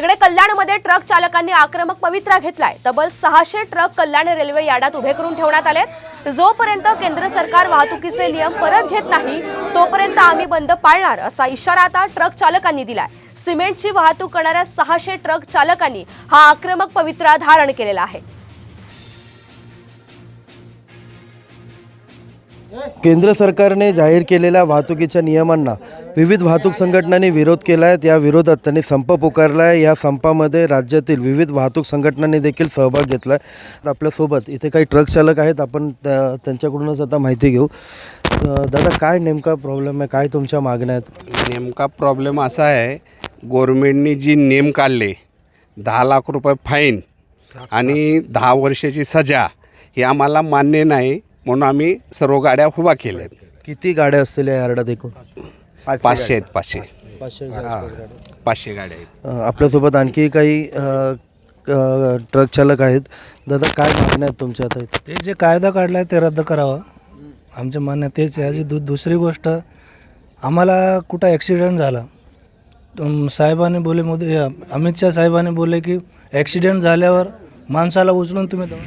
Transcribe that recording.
तिकडे कल्याणमध्ये ट्रक चालकांनी आक्रमक पवित्रा घेतलाय. तब्बल सहाशे ट्रक कल्याण रेल्वे यार्डात उभे करून ठेवण्यात आलेत. जोपर्यंत केंद्र सरकार वाहतुकीचे नियम परत घेत नाही तोपर्यंत आम्ही बंद पाळणार असा इशारा आता ट्रक चालकांनी दिलाय. सिमेंटची वाहतूक करणाऱ्या सहाशे ट्रक चालकांनी हा आक्रमक पवित्रा धारण केलेला आहे. केंद्र सरकारने जाहीर केलेल्या वाहतुकीच्या नियमांना विविध वाहतूक संघटनांनी विरोध केला आहे त्या विरोधात त्यांनी संप पुकारला आहे या संपामध्ये राज्यातील विविध वाहतूक संघटनांनी देखील सहभाग घेतला आहे आपल्यासोबत इथे काही ट्रक चालक आहेत. आपण त्या त्यांच्याकडूनच आता माहिती घेऊ. दादा काय नेमका प्रॉब्लेम आहे? काय तुमच्या मागण्या आहेत? नेमका प्रॉब्लेम असा आहे गोरमेंटनी जी नेम काढले दहा लाख रुपये फाईन आणि दहा वर्षाची सजा हे आम्हाला मान्य नाही. म्हणून आम्ही सर्व गाड्या उभा केल्या. किती गाड्या असतील या यार्डात एकूण? पाचशे आहेत पाचशे. पाचशे पाचशे गाड्या आहेत. अ, आपल्यासोबत आणखी काही अ, क- ट्रक चालक आहेत. दादा काय मागण्या आहेत तुमच्या आता इथे? ते जे कायदा काढला आहे ते रद्द करावं. आमच्या म्हणणं तेच आहे. दु दुसरी गोष्ट आम्हाला कुठं ॲक्सिडेंट झाला. तुम साहेबांनी बोले मोदी अमित शहा साहेबांनी बोलले की ॲक्सिडेंट झाल्यावर माणसाला उचलून तुम्ही दवा-